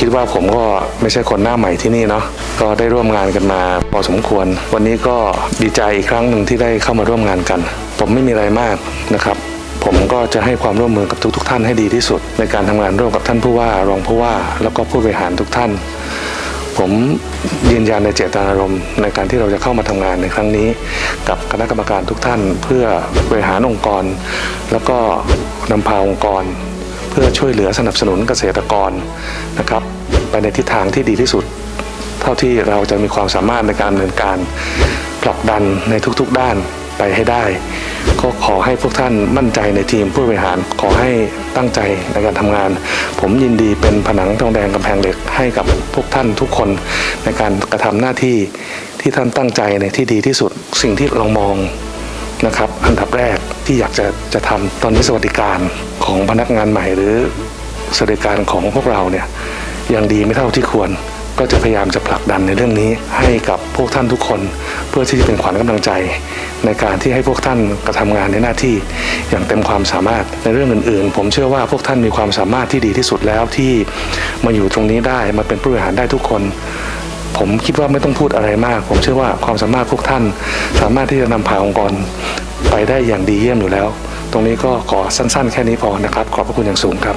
คิดว่าผมก็ไม่ใช่คนหน้าใหม่ที่นี่เนาะก็ได้ร่วมงานกันมาพอสมควร วันนี้ก็ดีใจอีกครั้งหนึ่งที่ได้เข้ามาร่วมงานกัน ผมไม่มีอะไรมากนะครับผมก็จะให้ความร่วมมือกับทุกๆท่านให้ดีที่สุด ในการทำงานร่วมกับท่านผู้ว่ารองผู้ว่า แล้วก็ผู้บริหารทุกท่าน ผมยืนยันในเจตนารมณ์ในการที่เราจะเข้ามาทำงานในครั้งนี้ กับคณะกรรมการทุกท่าน เพื่อบริหารองค์กร แล้วก็นำพาองค์กร เพื่อช่วยเหลือสนับสนุนเกษตรกรนะครับไปในทิศทางที่ดีที่สุด เท่าที่เราจะมีความสามารถในการดำเนินการผลักดันในทุกๆด้านไปให้ได้ ก็ขอให้พวกท่านมั่นใจในทีมผู้บริหารขอให้ตั้งใจในการทำงาน ผมยินดีเป็นผนังทองแดงกำแพงเหล็กให้กับพวกท่านทุกคนในการกระทำหน้าที่ที่ท่านตั้งใจในที่ดีที่สุดสิ่งที่เรามองนะครับ อันดับแรกที่อยากจะจะทำตอนนี้สวัสดิการ ของพนักงานใหม่หรือสวัสดิการของพวกเราเนี่ยยังดีไม่เท่าที่ควร ก็จะพยายามจะผลักดันในเรื่องนี้ให้กับพวกท่านทุกคน เพื่อที่จะเป็นขวัญกำลังใจ ในการที่ให้พวกท่านกระทำงานในหน้าที่อย่างเต็มความสามารถในเรื่องอื่นๆ ผมเชื่อว่าพวกท่านมีความสามารถที่ดีที่สุดแล้วที่มาอยู่ตรงนี้ได้มาเป็นผู้บริหารได้ทุกคนผมคิดว่าไม่ต้องพูดอะไรมาก ผมเชื่อว่าความสามารถพวกท่าน สามารถที่จะนำพาองค์กรไปได้อย่างดีเยี่ยมอยู่แล้ว ตรงนี้ก็ขอสั้น ๆ แค่นี้พอนะครับ ขอบพระคุณอย่างสูงครับ